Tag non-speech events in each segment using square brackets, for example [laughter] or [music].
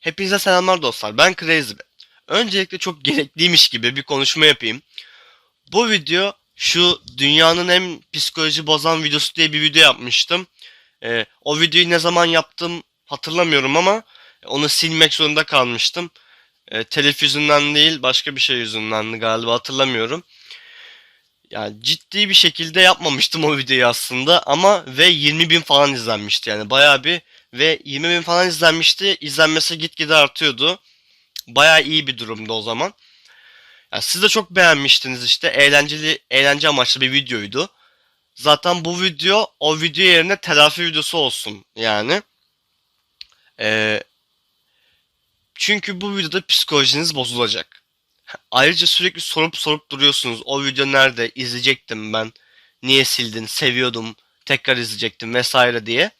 Hepinize selamlar dostlar. Ben Crazy. Öncelikle çok [laughs] gerekliymiş gibi bir konuşma yapayım. Bu video şu dünyanın en psikoloji bozan videosu diye bir video yapmıştım. Ee, o videoyu ne zaman yaptım hatırlamıyorum ama onu silmek zorunda kalmıştım. Ee, telif yüzünden değil başka bir şey yüzünden galiba hatırlamıyorum. Yani ciddi bir şekilde yapmamıştım o videoyu aslında ama ve 20 bin falan izlenmişti yani bayağı bir ve 20 bin falan izlenmişti. İzlenmesi gitgide artıyordu. Bayağı iyi bir durumda o zaman. Yani siz de çok beğenmiştiniz işte. Eğlenceli, eğlence amaçlı bir videoydu. Zaten bu video o video yerine telafi videosu olsun yani. Ee, çünkü bu videoda psikolojiniz bozulacak. Ayrıca sürekli sorup sorup duruyorsunuz. O video nerede? İzleyecektim ben. Niye sildin? Seviyordum. Tekrar izleyecektim vesaire diye.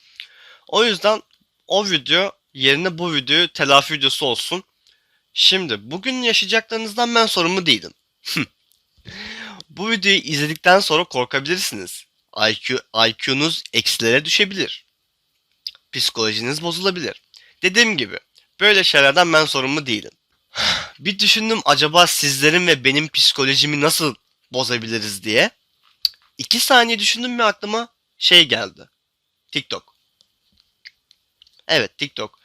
O yüzden o video yerine bu videoyu telafi videosu olsun. Şimdi bugün yaşayacaklarınızdan ben sorumlu değilim. [laughs] bu videoyu izledikten sonra korkabilirsiniz. IQ, IQ'nuz eksilere düşebilir. Psikolojiniz bozulabilir. Dediğim gibi böyle şeylerden ben sorumlu değilim. [sighs] Bir düşündüm acaba sizlerin ve benim psikolojimi nasıl bozabiliriz diye. İki saniye düşündüm ve aklıma şey geldi. TikTok. Evet TikTok.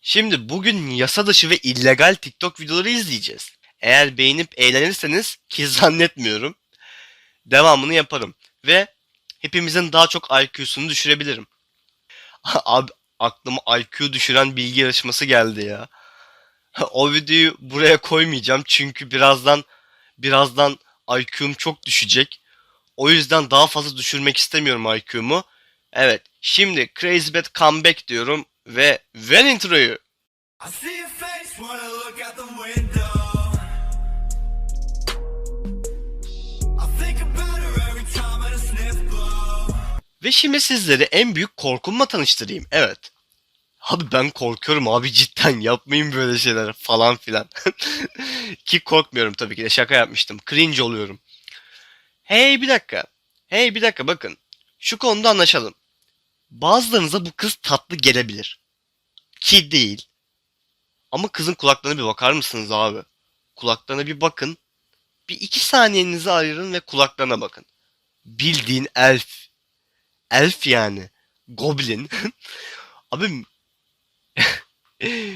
Şimdi bugün yasa dışı ve illegal TikTok videoları izleyeceğiz. Eğer beğenip eğlenirseniz ki zannetmiyorum. Devamını yaparım. Ve hepimizin daha çok IQ'sunu düşürebilirim. [laughs] Abi aklıma IQ düşüren bilgi yarışması geldi ya. [laughs] o videoyu buraya koymayacağım çünkü birazdan birazdan IQ'm çok düşecek. O yüzden daha fazla düşürmek istemiyorum IQ'mu. Evet, şimdi Crazy Bad Comeback diyorum ve ver introyu. Ve şimdi sizleri en büyük korkumla tanıştırayım. Evet. Abi ben korkuyorum abi cidden yapmayın böyle şeyler falan filan. [laughs] Ki korkmuyorum tabii ki de şaka yapmıştım. Cringe oluyorum. Hey bir dakika. Hey bir dakika bakın. Şu konuda anlaşalım. Bazılarınıza bu kız tatlı gelebilir. Ki değil. Ama kızın kulaklarına bir bakar mısınız abi? Kulaklarına bir bakın. Bir iki saniyenizi ayırın ve kulaklarına bakın. Bildiğin elf. Elf yani. Goblin. [laughs] Abi [laughs]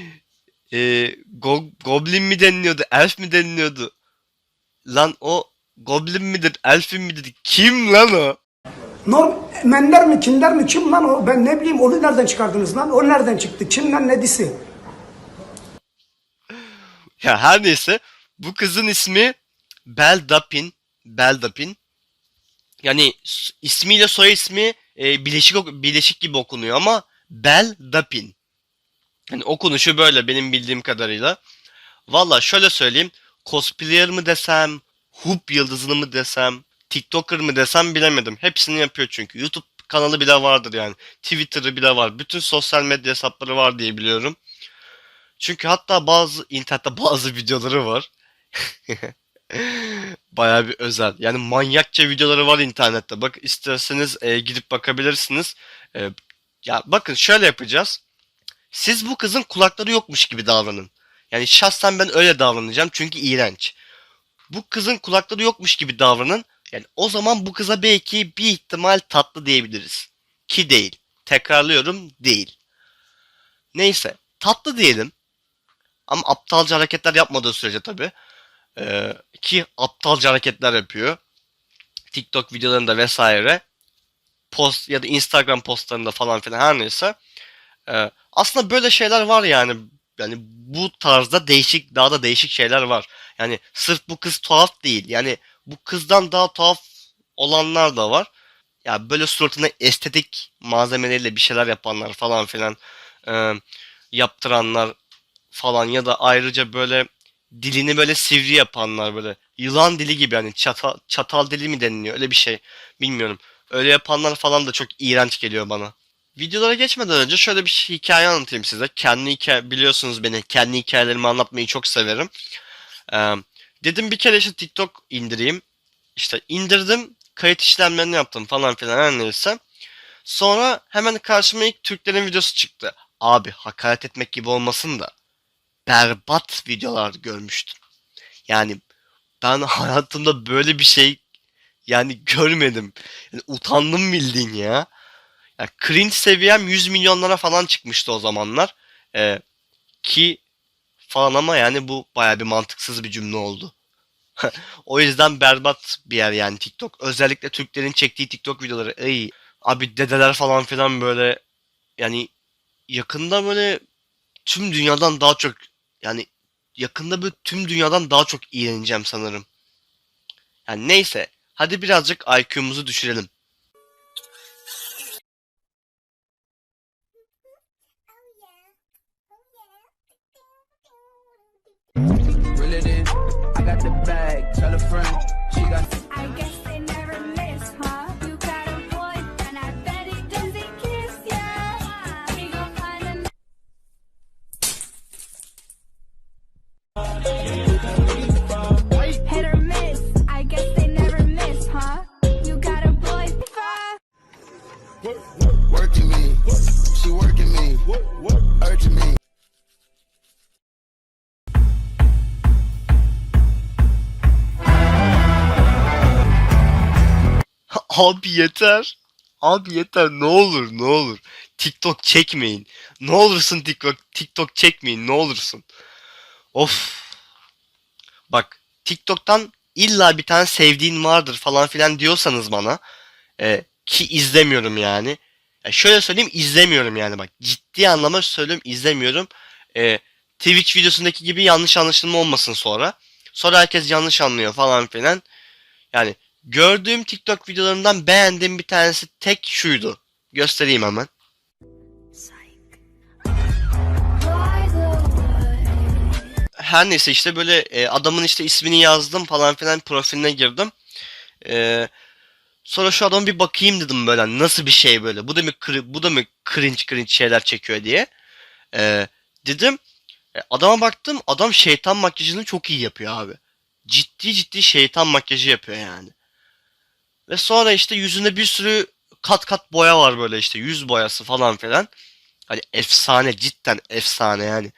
e, go, Goblin mi deniliyordu? Elf mi deniliyordu? Lan o Goblin midir? Elfin midir? Kim lan o? Norm Mender mi Kinder mi kim lan o? Ben ne bileyim onu nereden çıkardınız lan? O nereden çıktı? Kim lan nedisi? Ya her neyse bu kızın ismi Beldapin. Beldapin. Yani ismiyle soy ismi e, bileşik bileşik gibi okunuyor ama Beldapin. Yani okunuşu böyle benim bildiğim kadarıyla. Valla şöyle söyleyeyim. Cosplayer mı desem, Hoop yıldızını mı desem, TikToker mı desem bilemedim. Hepsini yapıyor çünkü. YouTube kanalı bile vardır yani. Twitter'ı bile var. Bütün sosyal medya hesapları var diye biliyorum. Çünkü hatta bazı internette [laughs] bazı videoları var. [laughs] Baya bir özel. Yani manyakça videoları var internette. Bak isterseniz e, gidip bakabilirsiniz. E, ya bakın şöyle yapacağız. Siz bu kızın kulakları yokmuş gibi davranın. Yani şahsen ben öyle davranacağım çünkü iğrenç. Bu kızın kulakları yokmuş gibi davranın. Yani o zaman bu kıza belki bir ihtimal tatlı diyebiliriz. Ki değil. Tekrarlıyorum değil. Neyse. Tatlı diyelim. Ama aptalca hareketler yapmadığı sürece tabii. Ee, ki aptalca hareketler yapıyor. TikTok videolarında vesaire. Post ya da Instagram postlarında falan filan her neyse. Ee, aslında böyle şeyler var yani. Yani bu tarzda değişik daha da değişik şeyler var. Yani sırf bu kız tuhaf değil. Yani bu kızdan daha tuhaf olanlar da var. Ya böyle suratına estetik malzemeleriyle bir şeyler yapanlar falan filan e, yaptıranlar falan ya da ayrıca böyle dilini böyle sivri yapanlar böyle yılan dili gibi yani çatal, çatal dili mi deniliyor öyle bir şey bilmiyorum. Öyle yapanlar falan da çok iğrenç geliyor bana. Videolara geçmeden önce şöyle bir hikaye anlatayım size. Kendi hikaye biliyorsunuz beni kendi hikayelerimi anlatmayı çok severim. Ee, dedim bir kere işte TikTok indireyim. İşte indirdim kayıt işlemlerini yaptım falan filan her neyse. Sonra hemen karşıma ilk Türklerin videosu çıktı. Abi hakaret etmek gibi olmasın da. berbat videolar görmüştüm. Yani ben [laughs] hayatımda böyle bir şey yani görmedim. Yani utandım bildiğin ya. Ya cringe seviyem 100 milyonlara falan çıkmıştı o zamanlar. Ee, ki falan ama yani bu baya bir mantıksız bir cümle oldu. [laughs] o yüzden berbat bir yer yani TikTok. Özellikle Türklerin çektiği TikTok videoları. Ey abi dedeler falan filan böyle yani yakında böyle tüm dünyadan daha çok yani yakında böyle tüm dünyadan daha çok iğreneceğim sanırım. Yani neyse hadi birazcık IQ'muzu düşürelim. Bag. Tell a friend. She got. I guess they never miss, huh? You got a boyfriend, I bet he doesn't kiss ya. He gon' find a Hit or miss, I guess they never miss, huh? You got a boyfriend. working me. She working me. Urging me. Abi yeter. Abi yeter ne olur ne olur. TikTok çekmeyin. Ne olursun TikTok TikTok çekmeyin ne olursun. Of. Bak TikTok'tan illa bir tane sevdiğin vardır falan filan diyorsanız bana e, ki izlemiyorum yani. Ya şöyle söyleyeyim izlemiyorum yani bak ciddi anlamda söylüyorum izlemiyorum. E, Twitch videosundaki gibi yanlış anlaşılma olmasın sonra. Sonra herkes yanlış anlıyor falan filan. Yani gördüğüm TikTok videolarından beğendiğim bir tanesi tek şuydu. Göstereyim hemen. Her neyse işte böyle e, adamın işte ismini yazdım falan filan profiline girdim. E, sonra şu adama bir bakayım dedim böyle nasıl bir şey böyle. Bu da mı bu da mı cringe cringe şeyler çekiyor diye. E, dedim. E, adama baktım adam şeytan makyajını çok iyi yapıyor abi. Ciddi ciddi şeytan makyajı yapıyor yani. Ve sonra işte yüzünde bir sürü kat kat boya var böyle işte yüz boyası falan filan. Hani efsane cidden efsane yani.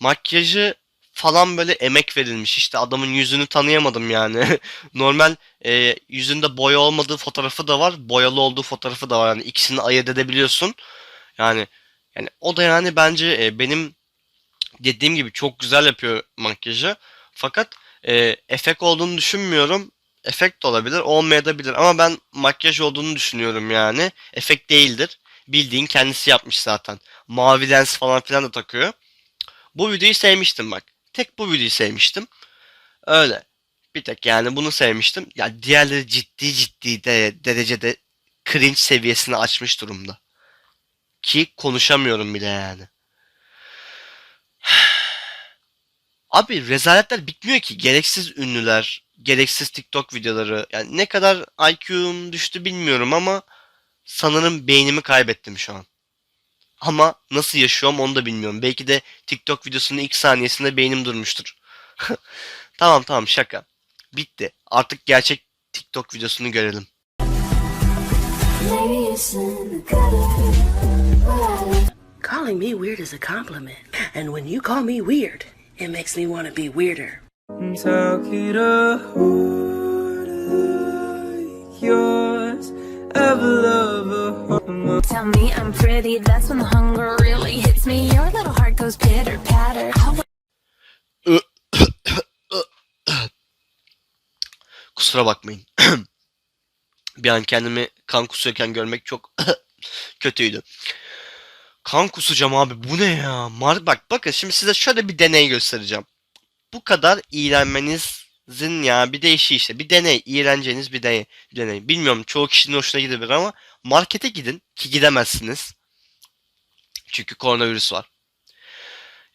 Makyajı falan böyle emek verilmiş. İşte adamın yüzünü tanıyamadım yani. [laughs] Normal e, yüzünde boya olmadığı fotoğrafı da var. Boyalı olduğu fotoğrafı da var. Yani ikisini ayırt edebiliyorsun. Yani yani o da yani bence e, benim dediğim gibi çok güzel yapıyor makyajı. Fakat e, efekt olduğunu düşünmüyorum. Efekt olabilir, olmayabilir ama ben makyaj olduğunu düşünüyorum yani. Efekt değildir. Bildiğin kendisi yapmış zaten. Mavi lens falan filan da takıyor. Bu videoyu sevmiştim bak. Tek bu videoyu sevmiştim. Öyle. Bir tek yani bunu sevmiştim. Ya diğerleri ciddi ciddi de derecede cringe seviyesini açmış durumda. Ki konuşamıyorum bile yani. [sighs] Abi rezaletler bitmiyor ki. Gereksiz ünlüler, gereksiz TikTok videoları. Yani ne kadar IQ'm düştü bilmiyorum ama sanırım beynimi kaybettim şu an. Ama nasıl yaşıyorum onu da bilmiyorum. Belki de TikTok videosunun ilk saniyesinde beynim durmuştur. [laughs] tamam tamam şaka. Bitti. Artık gerçek TikTok videosunu görelim. Calling me weird is a compliment. And when you call me weird, it makes me want to be weirder. Talking a heart like yours. Ever love a Tell me I'm pretty, that's when the hunger really hits me. Your little heart goes pitter patter. [coughs] Kusura bakmayın. [coughs] bir an kendimi kan kusuyorken görmek çok [coughs] kötüydü. Kan kusacağım abi bu ne ya? Mar bak bakın şimdi size şöyle bir deney göstereceğim. Bu kadar iğrenmenizin ya bir değişi işte. Bir deney. iğreneceğiniz bir deney. Bir deney. Bilmiyorum çoğu kişinin hoşuna gidebilir ama markete gidin ki gidemezsiniz. Çünkü koronavirüs var.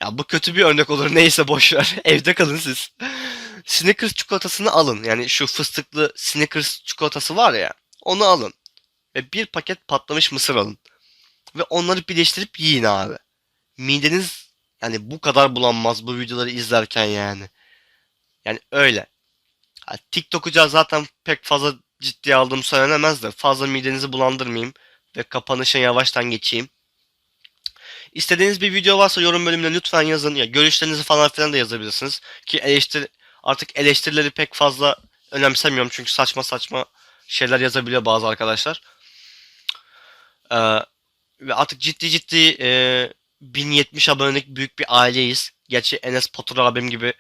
Ya bu kötü bir örnek olur. [laughs] Neyse boş ver. [laughs] Evde kalın siz. Snickers çikolatasını alın. Yani şu fıstıklı Snickers çikolatası var ya. Onu alın. Ve bir paket patlamış mısır alın. Ve onları birleştirip yiyin abi. Mideniz yani bu kadar bulanmaz bu videoları izlerken yani. Yani öyle. Ha, TikTok'u zaten pek fazla ciddiye aldığım söylenemez de fazla midenizi bulandırmayayım ve kapanışa yavaştan geçeyim. İstediğiniz bir video varsa yorum bölümüne lütfen yazın. Ya görüşlerinizi falan filan da yazabilirsiniz. Ki eleştiri artık eleştirileri pek fazla önemsemiyorum çünkü saçma saçma şeyler yazabiliyor bazı arkadaşlar. Ee, ve artık ciddi ciddi e, 1070 abonelik büyük bir aileyiz. Gerçi Enes Batur abim gibi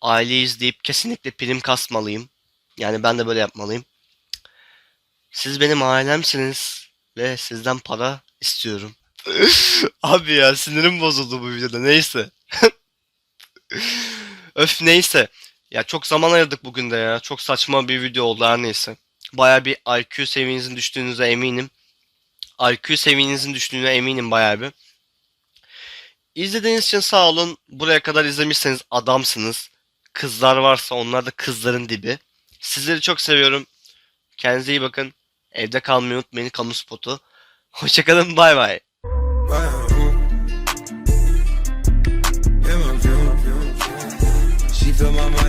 aileyiz deyip kesinlikle prim kasmalıyım. Yani ben de böyle yapmalıyım. Siz benim ailemsiniz ve sizden para istiyorum. [laughs] Abi ya sinirim bozuldu bu videoda neyse. [laughs] Öf neyse. Ya çok zaman ayırdık bugün de ya. Çok saçma bir video oldu her neyse. Baya bir IQ seviyenizin düştüğünüze eminim. IQ seviyenizin düştüğüne eminim baya bir. İzlediğiniz için sağ olun. Buraya kadar izlemişseniz adamsınız. Kızlar varsa onlar da kızların dibi. Sizleri çok seviyorum. Kendinize iyi bakın. Evde kalmayı unutmayın kamu spotu. [laughs] Hoşçakalın bay bay. Fill my.